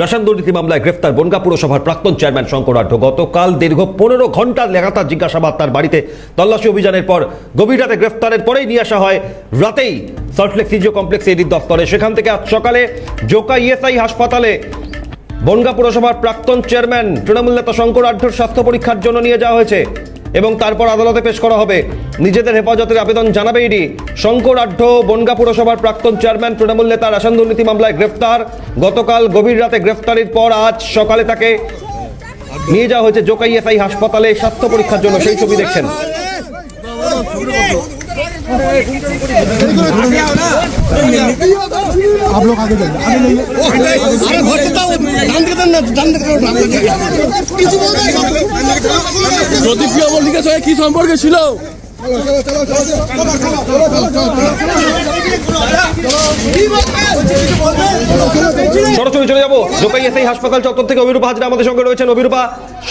রাসান দুর্নীতি মামলায় গ্রেফতার বনগা পুরসভার প্রাক্তন চেয়ারম্যান শঙ্কর আঢ্য। গতকাল দীর্ঘ পনেরো ঘণ্টা লাগাতার জিজ্ঞাসাবাদ তার বাড়িতে। তল্লাশি অভিযানের পর গভীর রাতে গ্রেফতারের পরেই নিয়ে আসা হয় রাতেই সল্টলেক সিজিও কমপ্লেক্স এডির দফতরে। সেখান থেকে আজ সকালে জোকা ইএসআই হাসপাতালে বনগা পুরসভার প্রাক্তন চেয়ারম্যান তৃণমূল নেতা শঙ্কর আঢ্যর স্বাস্থ্য পরীক্ষার জন্য নিয়ে যাওয়া হয়েছে এবং তারপর আদালতে পেশ করা হবে নিজেদের হেফাজতের আবেদন জানাবে ইডি শঙ্কর আঢ্য বনগা পুরসভার প্রাক্তন চেয়ারম্যান তৃণমূল নেতা রাসান দুর্নীতি মামলায় গ্রেফতার গতকাল গভীর রাতে গ্রেফতারির পর আজ সকালে তাকে নিয়ে যাওয়া হয়েছে জোকাইএসআই হাসপাতালে স্বাস্থ্য পরীক্ষার জন্য সেই ছবি দেখছেন आप लोग आगे जाइए সম্পর্কে ছিল? সরাসরি চলে যাব। জোকাই এসআই হাসপাতাল চত্বর থেকে অভিরূপা হাজরা আমাদের সঙ্গে রয়েছেন। অভিরূপা,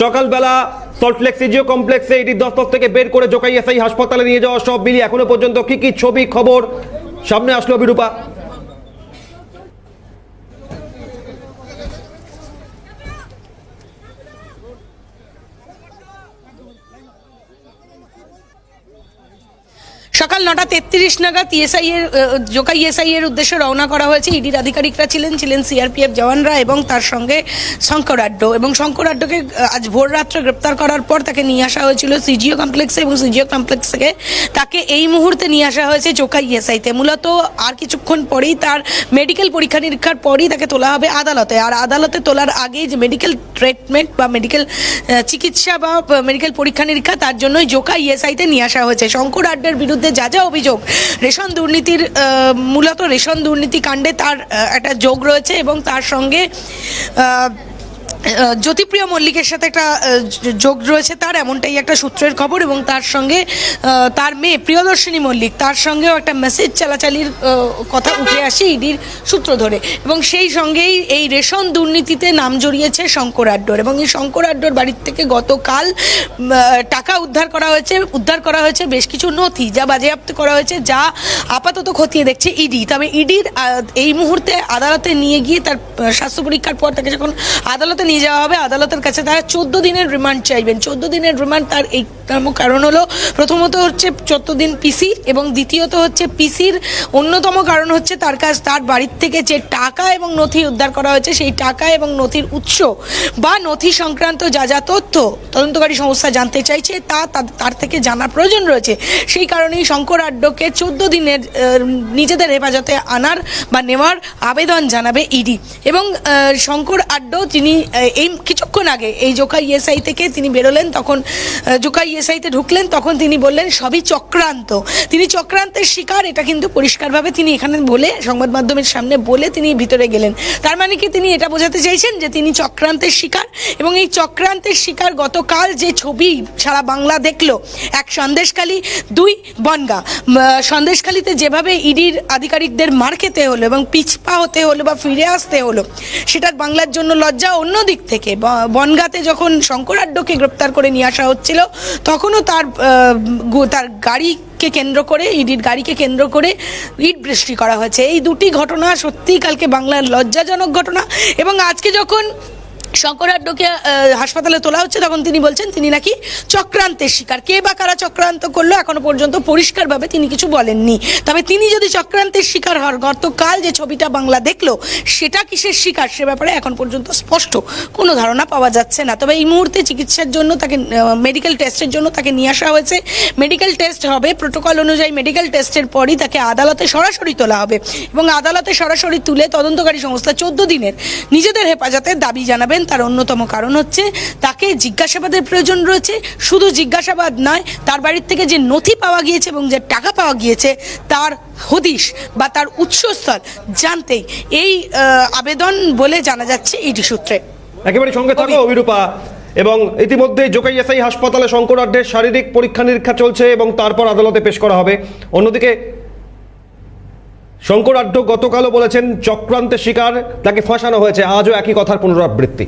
সকালবেলা সল্টলেক সিজিও কমপ্লেক্সে এটি দপ্তর থেকে বের করে জোকাই এসআই হাসপাতালে নিয়ে যাওয়া সব মিলিয়ে এখনও পর্যন্ত কি কি ছবি খবর? সামনে আসলো অভিরূপা। সকাল নটা তেত্রিশ নাগাদ ইএসআই এর জোকা ইএসআই এর উদ্দেশ্যে রওনা করা হয়েছে। ইডির আধিকারিকরা ছিলেন ছিলেন সিআরপিএফ জওয়ানরা এবং তার সঙ্গে শঙ্কর আড্ড। এবং শঙ্কর আড্ডকে আজ ভোর রাত্রে গ্রেপ্তার করার পর তাকে নিয়ে আসা হয়েছিল সিজিও কমপ্লেক্সে এবং সিজিও কমপ্লেক্স থেকে তাকে এই মুহূর্তে নিয়ে আসা হয়েছে জোকা ইএসআইতে মূলত আর কিছুক্ষণ পরেই তার মেডিকেল পরীক্ষা নিরীক্ষার পরেই তাকে তোলা হবে আদালতে। আর আদালতে তোলার আগেই যে মেডিকেল ট্রিটমেন্ট বা মেডিকেল চিকিৎসা বা মেডিকেল পরীক্ষা নিরীক্ষা তার জন্যই জোকা ইএসআইতে নিয়ে আসা হয়েছে। শঙ্কর আড্ডের বিরুদ্ধে যা যা অভিযোগ। রেশন দুর্নীতির মূলত রেশন দুর্নীতি কাণ্ডে তার একটা যোগ রয়েছে এবং তার সঙ্গে জ্যোতিপ্রিয় মল্লিকের সাথে একটা যোগ রয়েছে তার, এমনটাই একটা সূত্রের খবর এবং তার সঙ্গে তার মেয়ে প্রিয়দর্শিনী মল্লিক, তার সঙ্গেও একটা মেসেজ চালাচালির কথা উঠে আসে ইডির সূত্র ধরে। এবং সেই সঙ্গেই এই রেশন দুর্নীতিতে নাম জড়িয়েছে শঙ্কর আড্ডর। এবং এই শঙ্কর আড্ডর বাড়ির থেকে গতকাল টাকা উদ্ধার করা হয়েছে, উদ্ধার করা হয়েছে বেশ কিছু নথি যা বাজেয়াপ্ত করা হয়েছে, যা আপাতত খতিয়ে দেখছে ইডি। তবে ইডির এই মুহূর্তে আদালতে নিয়ে গিয়ে তার স্বাস্থ্য পরীক্ষার পর তাকে যখন আদালতে নিয়ে যাওয়া হবে। আদালতের কাছে তারা চোদ্দ দিনের রিমান্ড চাইবেন। চোদ্দ দিনের রিমান্ড তার এই কারণ হলো প্রথমত হচ্ছে চোদ্দ দিন পিসি এবং দ্বিতীয়ত হচ্ছে পিসির অন্যতম কারণ হচ্ছে তার কাছ তার বাড়ির থেকে যে টাকা এবং নথি উদ্ধার করা হয়েছে সেই টাকা এবং নথির উৎস বা নথি সংক্রান্ত যা যা তথ্য তদন্তকারী সংস্থা জানতে চাইছে তা তার থেকে জানার প্রয়োজন রয়েছে। সেই কারণেই শঙ্কর আড্ডকে চোদ্দ দিনের নিজেদের হেফাজতে আনার বা নেওয়ার আবেদন জানাবে ইডি। এবং শঙ্কর আড্ড আহ, এই কিছুক্ষণ আগে, এই জোকা ইএসআই থেকে তিনি বেরোলেন, তখন জোকা ইএসআইতে ঢুকলেন, তখন তিনি বললেন, সবই চক্রান্ত। তিনি চক্রান্তের শিকার, এটা কিন্তু পরিষ্কারভাবে তিনি এখানে বলে, সংবাদ মাধ্যমের সামনে বলে তিনি ভিতরে গেলেন। তার মানে কি তিনি এটা বোঝাতে চাইছেন যে তিনি চক্রান্তের শিকার? এবং এই চক্রান্তের শিকার গতকাল যে ছবি সারা বাংলা দেখল, এক সন্দেশখালী, দুই বনগা। সন্দেশখালীতে যেভাবে ইডির আধিকারিকদের মার খেতে হলো এবং পিছপা হতে হলো বা ফিরে আসতে হলো সেটা বাংলার জন্য লজ্জা, অন্য দিক থেকে বনগাতে যখন শঙ্করাড্ডকে গ্রেপ্তার করে নিয়ে আসা হচ্ছিল, তখনও তার তার গাড়ি কে কেন্দ্র করে, ইডির গাড়িকে কেন্দ্র করে ইট বৃষ্টি করা হয়েছে। এই দুটি ঘটনা সত্যিই কালকে বাংলার লজ্জাজনক ঘটনা। এবং আজকে যখন শঙ্করাড্ডকে হাসপাতালে তোলা হচ্ছে, তখন তিনি বলছেন, তিনি নাকি চক্রান্তের শিকার। কে বা কারা চক্রান্ত করল এখনও পর্যন্ত পরিষ্কারভাবে তিনি কিছু বলেননি। তবে তিনি যদি চক্রান্তের শিকার হন, গতকাল যে ছবিটা বাংলা দেখল, সেটা কিসের শিকার? সে ব্যাপারে এখন পর্যন্ত স্পষ্ট কোনো ধারণা পাওয়া যাচ্ছে না। তবে এই মুহূর্তে চিকিৎসার জন্য তাকে মেডিকেল টেস্টের জন্য তাকে নিয়ে আসা হয়েছে। মেডিকেল টেস্ট হবে প্রোটোকল অনুযায়ী মেডিকেল টেস্টের পরই তাকে আদালতে সরাসরি তোলা হবে। এবং আদালতে সরাসরি তুলে তদন্তকারী সংস্থা চোদ্দ দিনের নিজেদের হেফাজতের দাবি জানাবেন। তার অন্যতম কারণ হচ্ছে তাকে জিজ্ঞাসাবাদের প্রয়োজন রয়েছে। শুধু জিজ্ঞাসাবাদ নয় তার বাড়ির থেকে যে নথি পাওয়া গিয়েছে এবং যে টাকা পাওয়া গিয়েছে তার হদিশ বা তার উৎসস্থল জানতেই এই আবেদন বলে জানা যাচ্ছে ইডি সূত্রে। একেবারে সঙ্গে থাকো অভিরূপা। এবং ইতিমধ্যে জোকাইএসআই হাসপাতালে শঙ্কর আড্ডের শারীরিক পরীক্ষা নিরীক্ষা চলছে এবং তারপর আদালতে পেশ করা হবে। অন্যদিকে শঙ্কর আড্ড গতকালও বলেছেন চক্রান্তের শিকার তাকে ফাঁসানো হয়েছে। আজও একই কথার পুনরাবৃত্তি।